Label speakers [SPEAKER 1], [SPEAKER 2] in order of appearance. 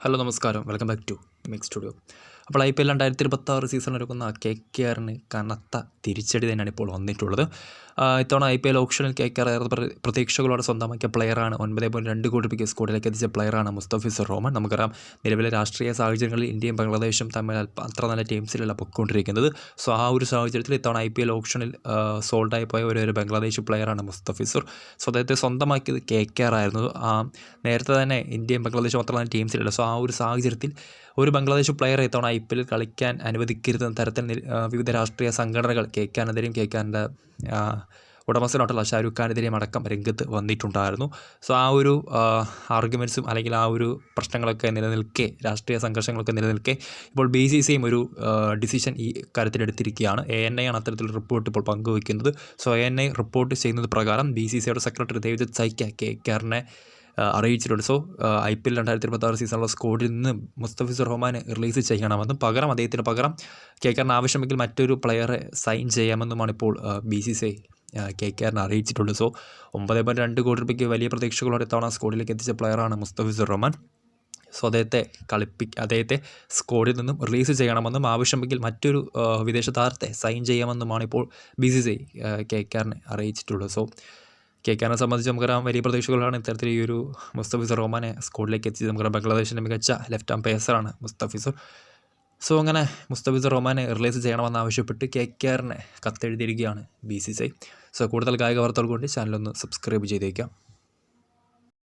[SPEAKER 1] Hello നമസ്കാരം. Welcome back to mix studio അപ്പോൾ I P L രണ്ടായിരത്തി ഇരുപത്തി ആറ് സീസൺ ഒരുക്കുന്ന കെ കെ ആറിന് കനത്ത തിരിച്ചടി തന്നെയാണ് ഇപ്പോൾ വന്നിട്ടുള്ളത്. ഇത്തവണ ഐ പി എൽ ഓപ്ഷനിൽ കെ കെ ആർ പ്രതീക്ഷകളോടെ സ്വന്തമാക്കിയ പ്ലെയറാണ് ഒൻപത് പോയിന്റ് രണ്ട് കോടി രൂപയ്ക്ക് സ്കോഡിലേക്ക് എത്തിച്ച പ്ലെയറാണ് മുസ്തഫിസർ റോമൻ. നമുക്കറിയാം നിലവിലെ രാഷ്ട്രീയ സാഹചര്യങ്ങളിൽ ഇന്ത്യയും ബംഗ്ലാദേശും തമ്മിൽ അത്ര നല്ല ടീംസിലല്ല പൊയ്ക്കൊണ്ടിരിക്കുന്നത് സോ ആ ഒരു സാഹചര്യത്തിൽ ഇത്തവണ ഐ പി എൽ ഓപ്ഷനിൽ സോൾഡായി പോയ ഒരു ഒരു ബംഗ്ലാദേശ് പ്ലെയറാണ് മുസ്തഫിസുർ സോ അദ്ദേഹത്തെ സ്വന്തമാക്കിയത് കെ കെ ആർ ആയിരുന്നു നേരത്തെ തന്നെ ഇന്ത്യയും ബംഗ്ലാദേശും അത്ര നല്ല ടീംസിലല്ല സോ ആ ഒരു സാഹചര്യത്തിൽ ഒരു ബംഗ്ലാദേശ് പ്ലെയറെ ഇത്തവണ ഐ പി എൽ കളിക്കാൻ അനുവദിക്കരുതെന്ന തരത്തിൽ വിവിധ രാഷ്ട്രീയ സംഘടനകൾ കെ കാനെതിരെയും കെ കാനിന്റെ ഉടമസ്ഥനായിട്ടുള്ള ഷാരൂഖ് ഖാനെതിരെയും അടക്കം രംഗത്ത് വന്നിട്ടുണ്ടായിരുന്നു. സോ ആ ഒരു ആർഗ്യുമെന്റ്സും അല്ലെങ്കിൽ ആ ഒരു പ്രശ്നങ്ങളൊക്കെ നിലനിൽക്കെ രാഷ്ട്രീയ സംഘർഷങ്ങളൊക്കെ നിലനിൽക്കെ ഇപ്പോൾ ബി സി സിയും ഒരു ഡിസിഷൻ ഈ കാര്യത്തിൽ എടുത്തിരിക്കുകയാണ് എ എൻ ഐ ആണ് അത്തരത്തിൽ റിപ്പോർട്ട് ഇപ്പോൾ പങ്കുവയ്ക്കുന്നത്. So A N I report ചെയ്യുന്നത് പ്രകാരം ബി സി സിയുടെ സെക്രട്ടറി ദേവിജിത് സൈക്ക കെ കെയറിനെ അറിയിച്ചിട്ടുണ്ട്. സോ ഐ പി എൽ രണ്ടായിരത്തി ഇരുപത്തി ആറ് സീസണിലുള്ള സ്കോഡിൽ നിന്ന് മുസ്തഫിസുർ റഹ്മാനെ റിലീസ് ചെയ്യണമെന്നും പകരം അദ്ദേഹത്തിന് പകരം കെ കെറിന് ആവശ്യമെങ്കിൽ മറ്റൊരു പ്ലെയറെ സൈൻ ചെയ്യാമെന്നുമാണ് ഇപ്പോൾ B C C I K ആറിനെ അറിയിച്ചിട്ടുള്ളത് സോ ഒമ്പത് പോയിന്റ് രണ്ട് കോടി രൂപയ്ക്ക് വലിയ പ്രതീക്ഷകളോടെ തവണ സ്കോഡിലേക്ക് എത്തിച്ച പ്ലെയറാണ് മുസ്തഫിസുർ റഹ്മാൻ. സോ അദ്ദേഹത്തെ കളിപ്പി അദ്ദേഹത്തെ സ്കോഡിൽ നിന്നും റിലീസ് ചെയ്യണമെന്നും ആവശ്യമെങ്കിൽ മറ്റൊരു വിദേശ താരത്തെ സൈൻ ചെയ്യാമെന്നുമാണ് ഇപ്പോൾ B C C I K ആറിനെ അറിയിച്ചിട്ടുള്ളത്. സോ കെ കാനെ സംബന്ധിച്ച് നമുക്കറിയാം വലിയ പ്രതീക്ഷകളാണ് ഇത്തരത്തിൽ ഈ ഒരു മുസ്തഫിസുർ റഹ്മാനെ സ്കോഡിലേക്ക് എത്തിച്ചത്. നമുക്കറിയാം ബംഗ്ലാദേശിന്റെ മികച്ച ലെഫ്റ്റ് ആം പേസറാണ് മുസ്തഫിസുർ. സോ അങ്ങനെ മുസ്തഫിസുർ റഹ്മാനെ റിലീസ് ചെയ്യണമെന്ന് ആവശ്യപ്പെട്ട് കെ ആറിനെ കത്തെഴുതിയിരിക്കുകയാണ് ബി സി സി സോ കൂടുതൽ കായിക വാർത്തകൾ കൊണ്ട് ചാനലൊന്ന് സബ്സ്ക്രൈബ് ചെയ്തേക്കാം.